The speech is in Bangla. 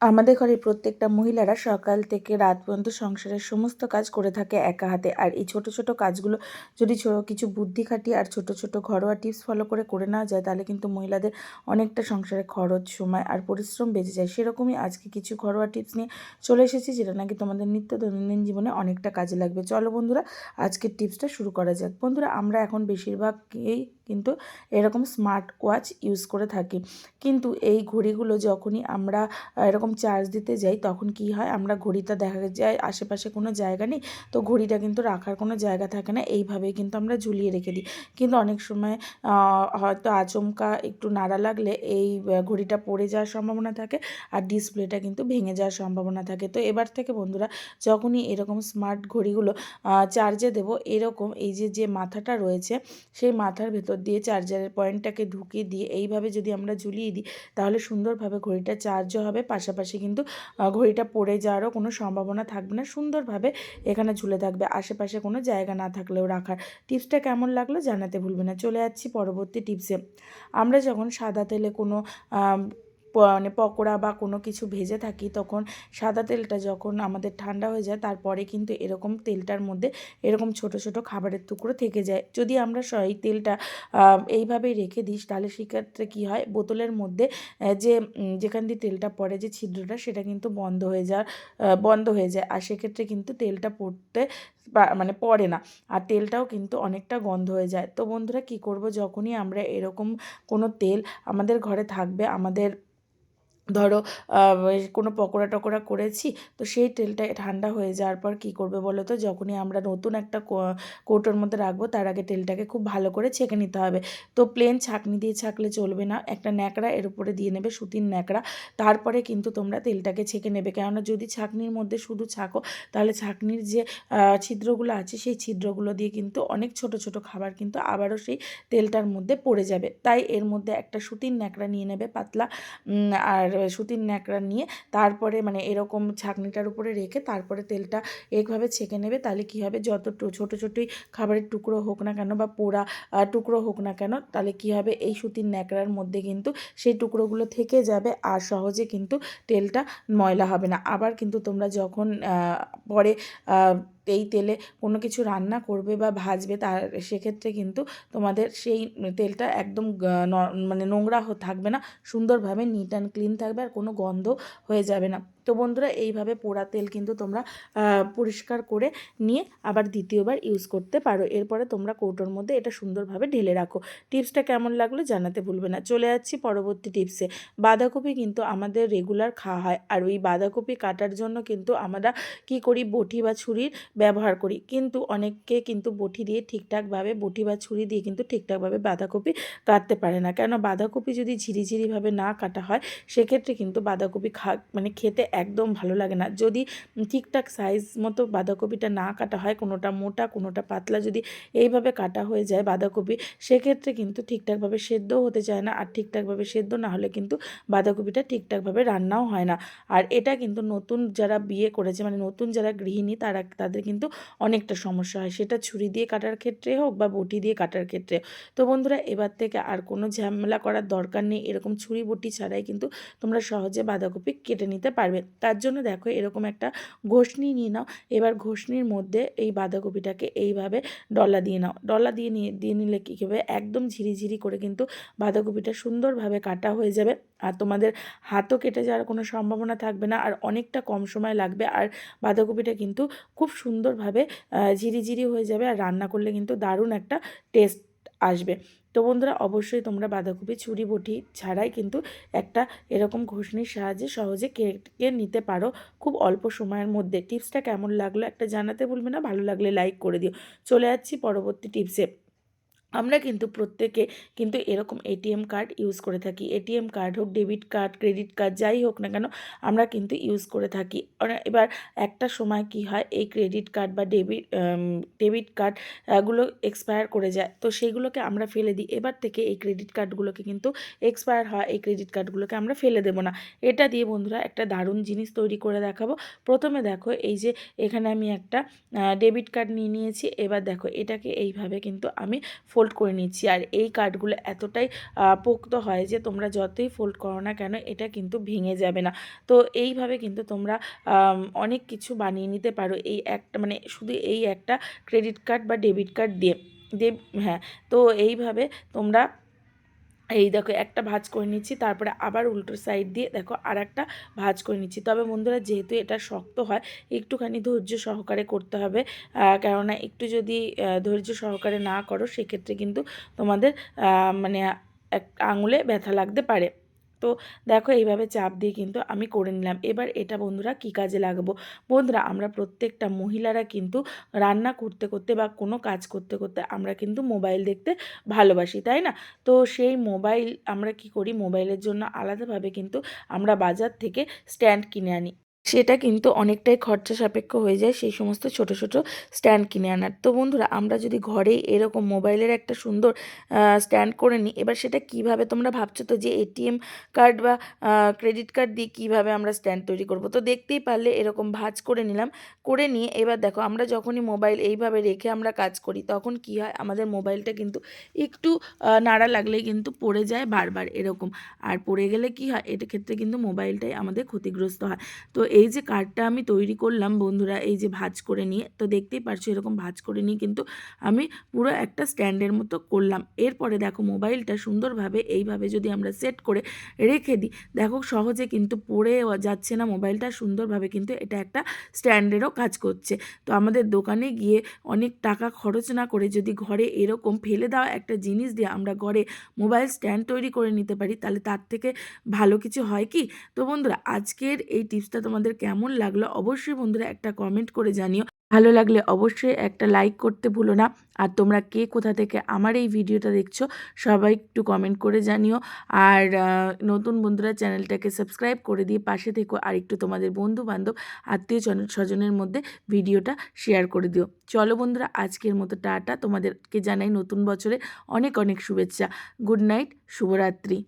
আমাদের ঘরে প্রত্যেকটা মহিলারা সকাল থেকে রাত পর্যন্ত সংসারের সমস্ত কাজ করে থাকে একা হাতে। আর এই ছোট ছোট কাজগুলো যদি কিছু বুদ্ধি খাটিয়ে আর ছোট ছোট ঘরোয়া টিপস ফলো করে করে নেওয়া যায়, তাহলে কিন্তু মহিলাদের অনেকটা সংসারে খরচ, সময় আর পরিশ্রম বেঁচে যায়। সেরকমই আজকে কিছু ঘরোয়া টিপস নিয়ে চলে এসেছি, যেটা নাকি তোমাদের নিত্য দৈনন্দিন জীবনে অনেকটা কাজে লাগবে। চলো বন্ধুরা, আজকের টিপসটা শুরু করা যাক। বন্ধুরা, আমরা এখন বেশিরভাগই কিন্তু এরকম স্মার্ট ওয়াচ ইউজ করে থাকি। কিন্তু এই ঘড়িগুলো যখনই আমরা এরকম চার্জ দিতে যাই, তখন কি হয়? আমরা ঘড়িটা দেখা যায় আশেপাশে কোনো জায়গা নেই, তো ঘড়িটা কিন্তু রাখার কোনো জায়গা থাকে না। এইভাবেই কিন্তু আমরা ঝুলিয়ে রেখে দিই। কিন্তু অনেক সময় হয়তো আচমকা একটু নাড়া লাগলে এই ঘড়িটা পড়ে যাওয়ার সম্ভাবনা থাকে আর ডিসপ্লেটা কিন্তু ভেঙে যাওয়ার সম্ভাবনা থাকে। তো এবার থেকে বন্ধুরা, যখনই এরকম স্মার্ট ঘড়িগুলো চার্জে দেব, এরকম এই যে যে মাথাটা রয়েছে, সেই মাথার ভেতর দিয়ে চার্জারের পয়েন্টটাকে ঢুকিয়ে দিয়ে এইভাবে যদি আমরা ঝুলিয়ে দিই, তাহলে সুন্দরভাবে ঘড়িটা চার্জও হবে। পাশাপাশি কিন্তু ঘড়িটা পড়ে যাওয়ারও কোনো সম্ভাবনা থাকবে না। সুন্দরভাবে এখানে ঝুলে থাকবে। আশেপাশে কোনো জায়গা না থাকলেও রাখার। টিপসটা কেমন লাগল জানাতে ভুলবে না। চলে যাচ্ছি পরবর্তী টিপসে। আমরা যখন সাদা তেলে কোনো মানে পকোড়া বা কোনো কিছু ভেজে থাকি, তখন সাদা তেলটা যখন আমাদের ঠান্ডা হয়ে যায়, তারপরে কিন্তু এরকম তেলটার মধ্যে এরকম ছোট ছোট খাবারের টুকরো থেকে যায়। যদি আমরা এই তেলটা এইভাবেই রেখে দিস তাহলে সেক্ষেত্রে কী হয়, বোতলের মধ্যে যে যেখান দিয়ে তেলটা পড়ে, যে ছিদ্রটা, সেটা কিন্তু বন্ধ হয়ে যাওয়ার বন্ধ হয়ে যায়। আর সেক্ষেত্রে কিন্তু তেলটা পড়তে মানে পড়ে না, আর তেলটাও কিন্তু অনেকটা গন্ধ হয়ে যায়। তো বন্ধুরা কী করব, যখনই আমরা এরকম কোনো তেল আমাদের ঘরে থাকবে, আমাদের ধরো কোনো পকোড়া টকোড়া করেছি, তো সেই তেলটা ঠান্ডা হয়ে যাওয়ার পর কী করবে বলো তো? যখনই আমরা নতুন একটা কৌটোর মধ্যে রাখব, তার আগে তেলটাকে খুব ভালো করে ছেঁকে নিতে হবে। তো প্লেন ছাঁকনি দিয়ে ছাঁকলে চলবে না। একটা ন্যাকড়া এর উপরে দিয়ে নেবে, সুতির ন্যাকড়া। তারপরে কিন্তু তোমরা তেলটাকে ছেঁকে নেবে। কেননা যদি ছাঁকনির মধ্যে শুধু ছাঁকো, তাহলে ছাঁকনির যে ছিদ্রগুলো আছে, সেই ছিদ্রগুলো দিয়ে কিন্তু অনেক ছোট ছোট খাবার কিন্তু আবারও সেই তেলটার মধ্যে পড়ে যাবে। তাই এর মধ্যে একটা সুতির ন্যাকড়া নিয়ে নেবে, পাতলা আর সুতির ন্যাকড়া নিয়ে তারপরে মানে এরকম ছাঁকনিটার উপরে রেখে তারপরে তেলটা একভাবে ছেঁকে নেবে। তাহলে কী হবে? যত ছোটো, ছোটোই খাবারের টুকরো হোক না কেন বা পোড়া টুকরো হোক না কেন, তাহলে কী হবে? এই সুতির ন্যাকড়ার মধ্যে কিন্তু সেই টুকরোগুলো থেকে যাবে আর সহজে কিন্তু তেলটা ময়লা হবে না। আবার কিন্তু তোমরা যখন পরে এই তেলে কোনো কিছু রান্না করবে বা ভাজবে তার সেক্ষেত্রে কিন্তু তোমাদের সেই তেলটা একদম মানে নোংরা থাকবে না। সুন্দরভাবে নিট অ্যান্ড ক্লিন থাকবে আর কোনো গন্ধ হয়ে যাবে না। তো বন্ধুরা, এইভাবে পোড়া তেল কিন্তু তোমরা পরিষ্কার করে নিয়ে আবার দ্বিতীয়বার ইউজ করতে পারো। এরপরে তোমরা কৌটোর মধ্যে এটা সুন্দরভাবে ঢেলে রাখো। টিপসটা কেমন লাগল জানাতে ভুলবে না। চলে যাচ্ছি পরবর্তী টিপসে। বাঁধাকপি কিন্তু আমাদের রেগুলার খাওয়া হয়। আর ওই বাঁধাকপি কাটার জন্য কিন্তু আমরা কি করি? বটি বা ছুরির ব্যবহার করি। কিন্তু অনেককে কিন্তু বটি দিয়ে ঠিকঠাকভাবে, বটি বা ছুরি দিয়ে কিন্তু ঠিকঠাকভাবে বাঁধাকপি কাটতে পারে না। কেন? বাঁধাকপি যদি ঝিরিঝিরিভাবে না কাটা হয়, সেক্ষেত্রে কিন্তু বাঁধাকপি খা মানে খেতে একদম ভালো লাগে না। যদি ঠিকঠাক সাইজ মতো বাঁধাকপিটা না কাটা হয়, কোনোটা মোটা, কোনোটা পাতলা যদি এইভাবে কাটা হয়ে যায় বাঁধাকপি, সেক্ষেত্রে কিন্তু ঠিকঠাকভাবে সেদ্ধও হতে চায় না। আর ঠিকঠাকভাবে সেদ্ধ না হলে কিন্তু বাঁধাকপিটা ঠিকঠাকভাবে রান্নাও হয় না। আর এটা কিন্তু নতুন যারা বিয়ে করেছে মানে নতুন যারা গৃহিণী, তারা, তাদের কিন্তু অনেকটা সমস্যা হয়। সেটা ছুরি দিয়ে কাটার ক্ষেত্রে হোক বা বটি দিয়ে কাটার ক্ষেত্রে। তো বন্ধুরা, এবার থেকে আর কোনো ঝামেলা করার দরকার নেই। এরকম ছুরি বটি ছাড়াই কিন্তু তোমরা সহজে বাঁধাকপি কেটে নিতে পারবে। তার জন্য দেখো এরকম একটা ঘষনি নিয়ে নাও। এবার ঘষনির মধ্যে এই বাঁধাকপিটাকে এইভাবে ডলা দিয়ে নাও। ডলা দিয়ে নিয়ে, দিয়ে নিলে কী হবে? একদম ঝিরিঝিরি করে কিন্তু বাঁধাকপিটা সুন্দরভাবে কাটা হয়ে যাবে। আর তোমাদের হাতও কেটে যাওয়ার কোনো সম্ভাবনা থাকবে না। আর অনেকটা কম সময় লাগবে। আর বাঁধাকপিটা কিন্তু খুব সুন্দরভাবে ঝিরিঝিরি হয়ে যাবে। আর রান্না করলে কিন্তু দারুণ একটা টেস্ট আসবে। তো বন্ধুরা, অবশ্যই তোমরা বাঁধাকপি, ছুরি, বটি ছাড়াই কিন্তু একটা এরকম ঘোষণির সাহায্যে সহজে কেটে নিতে পারো খুব অল্প সময়ের মধ্যে। টিপসটা কেমন লাগল একটা জানাতে ভুলবে না, ভালো লাগলে লাইক করে দিও। চলে যাচ্ছি পরবর্তী টিপসে। আমরা কিন্তু প্রত্যেকে কিন্তু এরকম এটিএম কার্ড ইউজ করে থাকি। এটিএম কার্ড হোক ডেবিট কার্ড ক্রেডিট কার্ড যাই হোক না কেন, আমরা কিন্তু ইউজ করে থাকি। এবার একটা সময় কি হয়, এই ক্রেডিট কার্ড বা ডেবিট ডেবিট কার্ডগুলো এক্সপায়ার করে যায়। তো সেইগুলোকে আমরা ফেলে দিই। এবার থেকে এই ক্রেডিট কার্ডগুলোকে কিন্তু এক্সপায়ার হয় এই ক্রেডিট কার্ডগুলোকে আমরা ফেলে দেবো না। এটা দিয়ে বন্ধুরা একটা দারুণ জিনিস তৈরি করে দেখাবো। প্রথমে দেখো, এই যে এখানে আমি একটা ডেবিট কার্ড নিয়ে নিয়েছি। এবার দেখো, এটাকে এইভাবে কিন্তু আমি ফোল্ড করে নিচ্ছি। আর এই কার্ডগুলো এতটাই পোক্ত হয় যে তোমরা যতই ফোল্ড করো না কেন, এটা কিন্তু ভেঙে যাবে না। তো এইভাবে কিন্তু তোমরা অনেক কিছু বানিয়ে নিতে পারো এই একটা মানে শুধু এই একটা ক্রেডিট কার্ড বা ডেবিট কার্ড দিয়ে দেব হ্যাঁ তো এইভাবে তোমরা এই দেখো একটা ভাজ করে নিচ্ছি, তারপরে আবার উল্টো সাইড দিয়ে দেখো আর একটা ভাজ করে নিচ্ছি। তবে বন্ধুরা যেহেতু এটা শক্ত হয়, একটুখানি ধৈর্য সহকারে করতে হবে। কেননা একটু যদি ধৈর্য সহকারে না করো, সেক্ষেত্রে কিন্তু তোমাদের মানে এক আঙুলে ব্যথা লাগতে পারে। তো দেখো এইভাবে চাপ দিয়ে কিন্তু আমি করে নিলাম। এবার এটা বন্ধুরা কি কাজে লাগাবো? বন্ধুরা, আমরা প্রত্যেকটা মহিলারা কিন্তু রান্না করতে করতে বা কোনো কাজ করতে করতে আমরা কিন্তু মোবাইল দেখতে ভালোবাসি, তাই না? তো সেই মোবাইল আমরা কি করি? মোবাইলের জন্য আলাদাভাবে কিন্তু আমরা বাজার থেকে স্ট্যান্ড কিনে আনি। সেটা কিন্তু অনেকটাই খরচা সাপেক্ষ হয়ে যায় সেই সমস্ত ছোট ছোট স্ট্যান্ড কিনে আনার। তো বন্ধুরা, আমরা যদি ঘরেই এরকম মোবাইলের একটা সুন্দর স্ট্যান্ড করে নিই, এবার সেটা কীভাবে তোমরা ভাবছ? তো যে এটিএম কার্ড বা ক্রেডিট কার্ড দিয়ে কীভাবে আমরা স্ট্যান্ড তৈরি করব? তো দেখতেই পারলে এরকম ভাঁজ করে নিলাম, করে নিয়ে এবার দেখো, আমরা যখনই মোবাইল এইভাবে রেখে আমরা কাজ করি, তখন কি হয়? আমাদের মোবাইলটা কিন্তু একটু নাড়া লাগলেই কিন্তু পড়ে যায় বারবার এরকম। আর পড়ে গেলে কি হয়? এটা ক্ষেত্রে কিন্তু মোবাইলটাই আমাদের ক্ষতিগ্রস্ত হয়। তো এই যে কার্ডটা আমি তৈরি করলাম বন্ধুরা, এই যে ভাজ করে নিয়ে, তো দেখতেই পারছ এরকম ভাজ করে নিয়ে কিন্তু আমি পুরো একটা স্ট্যান্ডের মতো করলাম। এরপরে দেখো মোবাইলটা সুন্দরভাবে এইভাবে যদি আমরা সেট করে রেখে দিই, দেখো সহজে কিন্তু পড়ে যাচ্ছে না মোবাইলটা, সুন্দরভাবে কিন্তু এটা একটা স্ট্যান্ডেরও কাজ করছে। তো আমাদের দোকানে গিয়ে অনেক টাকা খরচ না করে যদি ঘরে এরকম ফেলে দেওয়া একটা জিনিস দিয়ে আমরা ঘরে মোবাইল স্ট্যান্ড তৈরি করে নিতে পারি, তাহলে তার থেকে ভালো কিছু হয় কি? তো বন্ধুরা, আজকের এই টিপসটা তোমাদের কেমন লাগল অবশ্যই বন্ধুরা একটা কমেন্ট করে জানিও। ভালো লাগলে অবশ্যই একটা লাইক করতে ভুলো না। আর তোমরা কে কোথা থেকে আমার এই ভিডিওটা দেখছ, সবাই একটু কমেন্ট করে জানিও। আর নতুন বন্ধুরা চ্যানেলটাকে সাবস্ক্রাইব করে দিয়ে পাশে থেকো। আর একটু তোমাদের বন্ধু বান্ধব আত্মীয় জন- স্বজনের মধ্যে ভিডিওটা শেয়ার করে দিও। চলো বন্ধুরা, আজকের মতো টাটা। তোমাদেরকে জানাই নতুন বছরে অনেক অনেক শুভেচ্ছা। গুড নাইট শুভরাত্রি।